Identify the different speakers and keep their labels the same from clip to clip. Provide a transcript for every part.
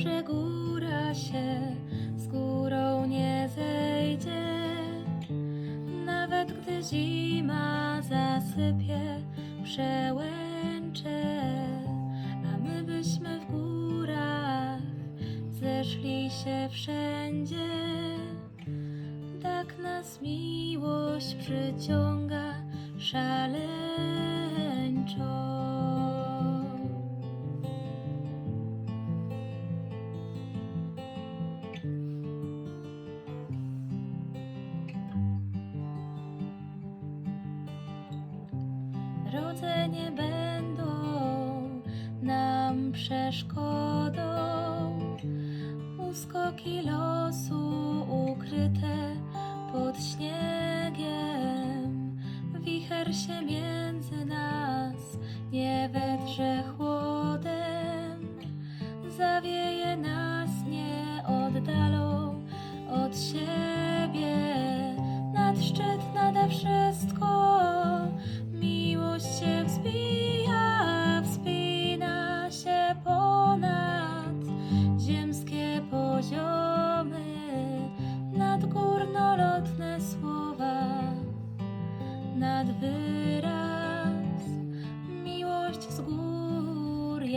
Speaker 1: że góra się z górą nie zejdzie. Nawet gdy zima zasypie przełęcze, a my byśmy w górach zeszli się wszędzie. Tak nas miłość przyciąga szaleńczo. Drodze nie będą nam przeszkodą. Uskoki losu ukryte pod śniegiem. Wicher się między nas nie wetrze chłodem. Zawieje nas, nie oddalą od siebie.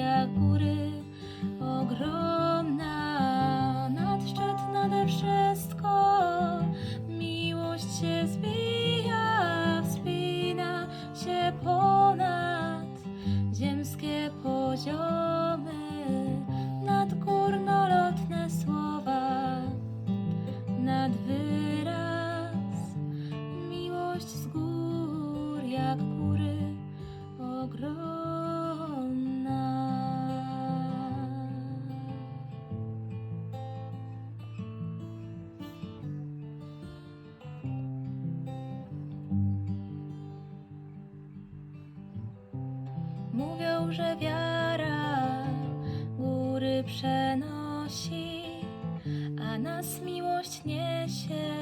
Speaker 1: Jak góry ogromna, Mówią, że wiara góry przenosi, a nas miłość niesie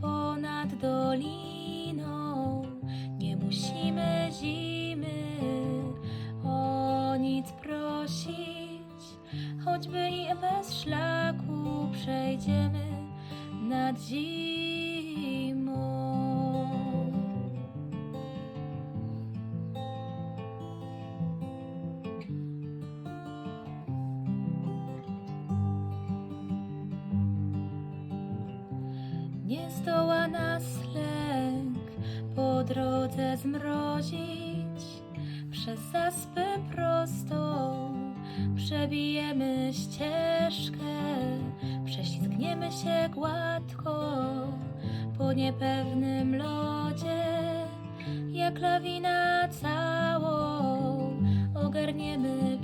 Speaker 1: ponad doliną. Nie musimy zimy o nic prosić, choćby i bez szlaku przejdziemy nad zimą. Nie zdoła nas lęk po drodze zmrozić. Przez zaspy prostą przebijemy ścieżkę, prześlizgniemy się gładko po niepewnym lodzie. Jak lawina całą ogarniemy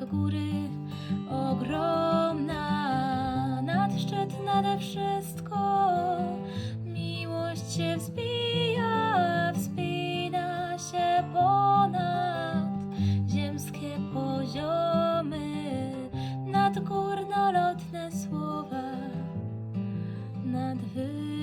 Speaker 1: jak góry, ogromna, nad szczyt, nade wszystko. Miłość się wzbija, wspina się ponad ziemskie poziomy, nad górnolotne słowa, nad wy.